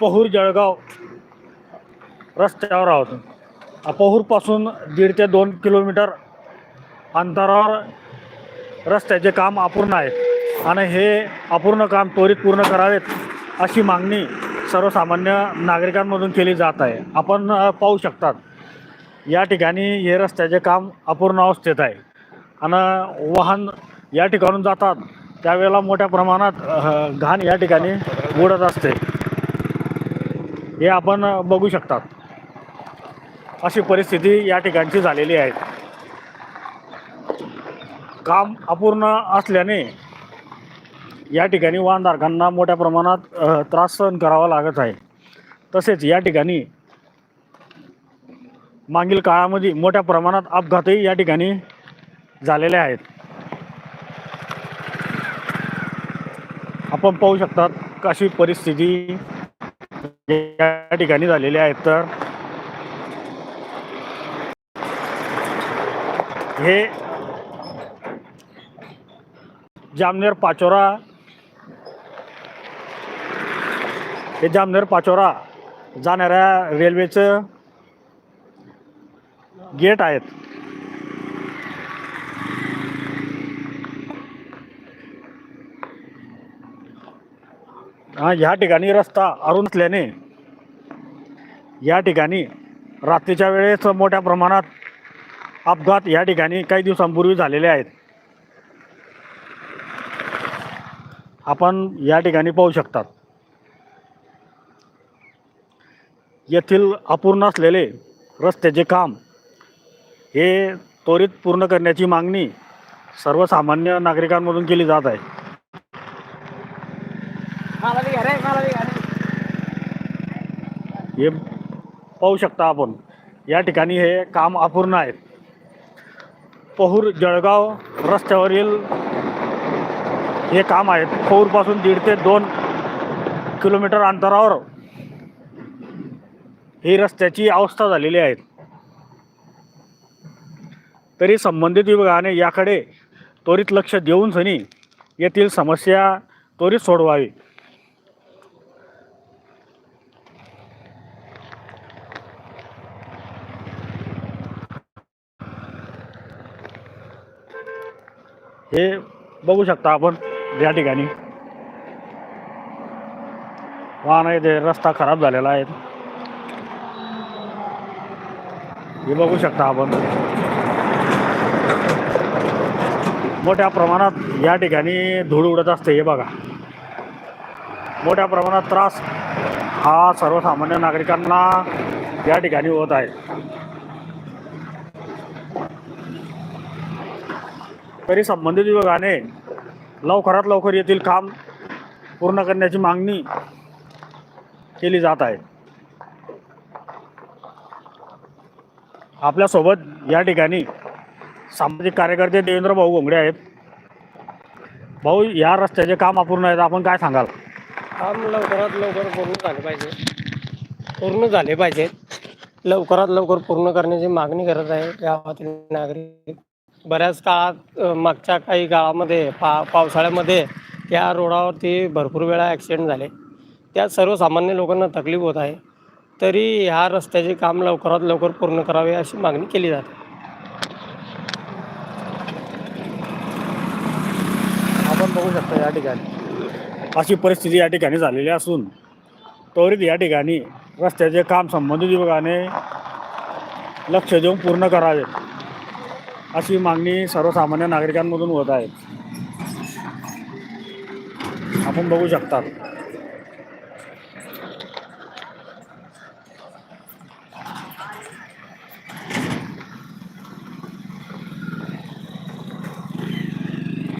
पहूर जळगाव रस्त्यावर आहोत. पहूरपासून दीड ते दोन किलोमीटर अंतरावर रस्त्याचे काम अपूर्ण आहे आणि हे अपूर्ण काम त्वरित पूर्ण करावेत अशी मागणी सर्वसामान्य नागरिकांमधून केली जात आहे. आपण पाहू शकतात या ठिकाणी हे रस्त्याचे काम अपूर्ण अवस्थेत आहे. आणि वाहन या ठिकाणून जातात त्यावेळेला मोठ्या प्रमाणात घाण या ठिकाणी उडत असते. हे आपण बघू शकतात. अशी परिस्थिती या ठिकाणची झालेली आहे. काम अपूर्ण असल्याने या ठिकाणी वाहनधारकांना मोठ्या प्रमाणात त्रास सहन करावा लागत आहे. तसेच या ठिकाणी मागील काळामध्ये मोठ्या प्रमाणात अपघातही या ठिकाणी झालेले आहेत. आपण पाहू शकतात कशी परिस्थिती या ठिकाणी झालेले आहेत तर. हे जामनेर पाचोरा. हे जामनेर पाचोरा जाणाऱ्या रेल्वेचं गेट आहेत. हा ह्या ठिकाणी रस्ता अरुण असल्याने या ठिकाणी रात्रीच्या वेळेस मोठ्या प्रमाणात अपघात या ठिकाणी काही दिवसांपूर्वी झालेले आहेत. आपण या ठिकाणी पाहू शकतात. येथील अपूर्ण असलेले रस्त्याचे काम हे त्वरित पूर्ण करण्याची मागणी सर्वसामान्य नागरिकांमधून केली जात आहे. हे पाहू शकता आपण. या ठिकाणी हे काम अपूर्ण आहेत पहूर जळगाव रस्त्यावरील हे काम आहेत पहूरपासून दीड ते दोन किलोमीटर अंतरावर ही रस्त्याची अवस्था झालेली आहे. तरी संबंधित विभागाने याकडे त्वरित लक्ष देऊन सनी येथील समस्या त्वरित सोडवावी. हे बघू शकता आपण या ठिकाणी. वाहन आहे ते रस्ता खराब झालेला आहे. हे बघू शकता आपण. मोठ्या प्रमाणात या ठिकाणी धूळ उडत असते हे बघा. मोठ्या प्रमाणात त्रास हा सर्वसामान्य नागरिकांना या ठिकाणी होत आहे. तरी संबंधित विभागाने लवकरात लवकर येथील काम पूर्ण करण्याची मागणी केली जात आहे. आपल्यासोबत या ठिकाणी सामाजिक कार्यकर्ते देवेंद्र भाऊ गोंगडे आहेत. भाऊ या रस्त्याचे काम अपूर्ण आहेत. आपण काय सांगाल? काम लवकरात लवकर पूर्ण झाले पाहिजे. पूर्ण झाले पाहिजे. लवकरात लवकर पूर्ण करण्याची मागणी करत आहे. गावातील नागरिक बऱ्याच काळात अ, मागच्या काही काळामध्ये पा पावसाळ्यामध्ये त्या रोडावरती भरपूर वेळा ॲक्सिडेंट झाले. त्यात सर्वसामान्य लोकांना तकलीफ होत आहे. तरी ह्या रस्त्याचे काम लवकरात लवकर पूर्ण करावे अशी मागणी केली जाते. आपण बघू शकता या ठिकाणी. अशी परिस्थिती या ठिकाणी झालेली असून त्वरित या ठिकाणी रस्त्याचे काम संबंधित विभागाने लक्ष देऊन पूर्ण करावे. अशी मागणी सर्वसामान्य नागरिकांमधून होत आहे. आपण बघू शकतात